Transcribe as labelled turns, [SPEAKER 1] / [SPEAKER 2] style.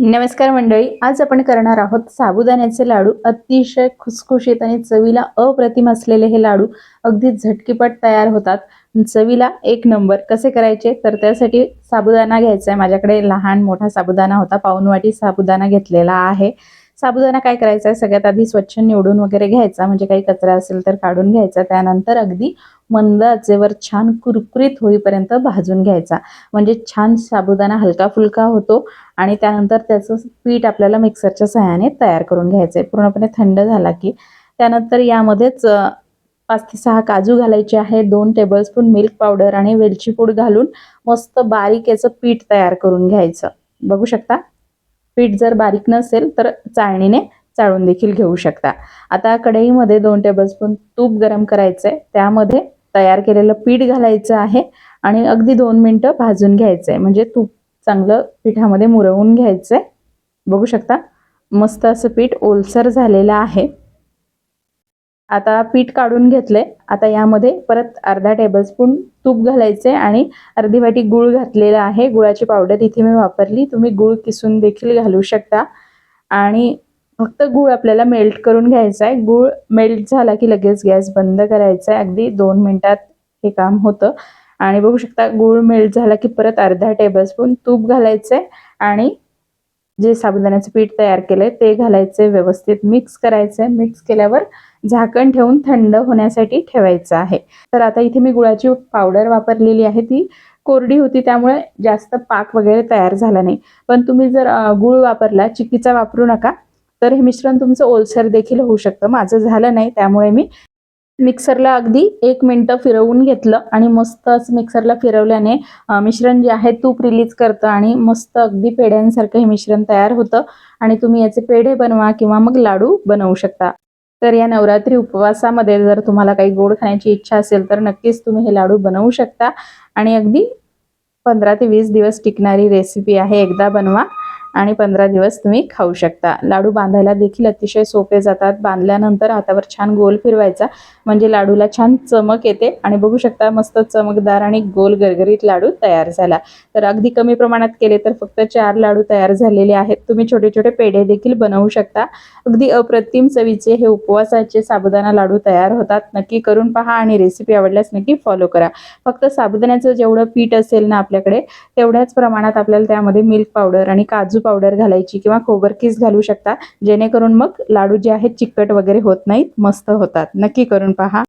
[SPEAKER 1] नमस्कार मंडळी आज आपण करणार आहोत साबुदाण्याचे लाडू. अतिशय खुसखुशीत आणि चवीला अप्रतिम असलेले हे लाडू अगदी झटकीपट तयार होतात. चवीला एक नंबर. कसे करायचे? तर त्यासाठी साबुदाणा घ्यायचा आहे. माझ्याकडे लहान मोठा साबुदाणा होता. पाऊनवाटी साबुदाणा घेतलेला आहे. साबुदाणा काय करायचा आहे? सगळ्यात आधी स्वच्छ निवडून वगैरे घ्यायचा म्हणजे काही कचरा असेल तर काढून घ्यायचा. त्यानंतर अगदी मंद आचेवर छान कुरकुरीत होईपर्यंत भाजून घ्यायचा. म्हणजे छान साबुदाणा हलका फुलका होतो आणि त्यानंतर त्याचं पीठ आपल्याला मिक्सरच्या सहाय्याने तयार करून घ्यायचं आहे पूर्णपणे थंड झाला की. त्यानंतर यामध्येच पाच ते सहा काजू घालायचे आहे दोन टेबलस्पून मिल्क पावडर आणि वेलची पूड घालून मस्त बारीक याचं पीठ तयार करून घ्यायचं. बघू शकता? पीठ जर बारीक नसेल तर चाळणीने चाळून देखील घेऊ शकता. आता कढईमध्ये दोन टेबलस्पून तूप गरम करायचं आहे त्यामध्ये तयार केलेलं पीठ घालायचं आहे आणि अगदी दोन मिनटं भाजून घ्यायचं आहे म्हणजे तूप चांगलं पिठामध्ये मुरवून घ्यायचं आहे बघू शकता मस्त असं पीठ ओलसर झालेलं आहे. आता पीठ काढून घेतलंय. आता यामध्ये परत अर्धा टेबलस्पून तूप घालायचे आणि अर्धी वाटी गूळ घातलेला आहे. गुळाची पावडर इथे मी वापरली. तुम्ही गूळ किसून देखील घालू शकता. आणि फक्त गूळ आपल्याला मेल्ट करून घ्यायचा आहे गूळ मेल्ट झाला की लगेच गॅस बंद करायचा आहे अगदी दोन मिनटात हे काम होतं. आणि बघू शकता गूळ मेल्ट झाला की परत अर्धा टेबलस्पून तूप घालायचं आहे आणि जे साबुदाण्याचं पीठ तयार केलंय ते घालायचे व्यवस्थित मिक्स करायचंय मिक्स केल्यावर झाकण ठेवून थंड होण्यासाठी ठेवायचं आहे. तर आता इथे मी गुळाची पावडर वापरलेली आहे. ती कोरडी होती त्यामुळे जास्त पाक वगैरे तयार झाला नाही. पण तुम्ही जर गुळ वापरला चिक्कीचा वापरू नका. तर हे मिश्रण तुमचं ओलसर देखील होऊ शकतं. माझं झालं नाही त्यामुळे मी मिक्सरला अगदी एक मिनटं फिरवून घेतलं आणि मस्त असं मिक्सरला फिरवल्याने मिश्रण जे आहे तूप रिलीज करतं आणि मस्त अगदी पेढ्यांसारखं हे मिश्रण तयार होतं. आणि तुम्ही याचे पेढे बनवा किंवा मग लाडू बनवू शकता. तर या नवरात्री उपवासामध्ये जर तुम्हाला काही गोड खाण्याची इच्छा असेल तर नक्कीच तुम्ही हे लाडू बनवू शकता. आणि अगदी पंधरा ते वीस दिवस टिकणारी रेसिपी आहे एकदा बनवा. आणि पंधरा दिवस तुम्ही खाऊ शकता. लाडू बांधायला देखील अतिशय सोपे जातात. बांधल्यानंतर हातावर छान गोल फिरवायचा. म्हणजे लाडूला छान चमक येते. आणि बघू शकता मस्त चमकदार आणि गोल गरगरीत लाडू तयार झाला. तर अगदी कमी प्रमाणात केले तर फक्त चार लाडू तयार झालेले आहेत. तुम्ही छोटे छोटे पेढे देखील बनवू शकता. अगदी अप्रतिम चवीचे हे उपवासाचे साबुदाणा लाडू तयार होतात. नक्की करून पहा आणि रेसिपी आवडल्यास नक्की फॉलो करा. फक्त साबुदाण्याचं जेवढं पीठ असेल ना आपल्याकडे तेवढ्याच प्रमाणात आपल्याला त्यामध्ये मिल्क पावडर आणि काजू पावडर घालायची किंवा खोबर किस घालू शकता. जेणेकरून मग लाडू जे आहेत चिकट वगैरे होत नाहीत मस्त होतात. नक्की करून पहा.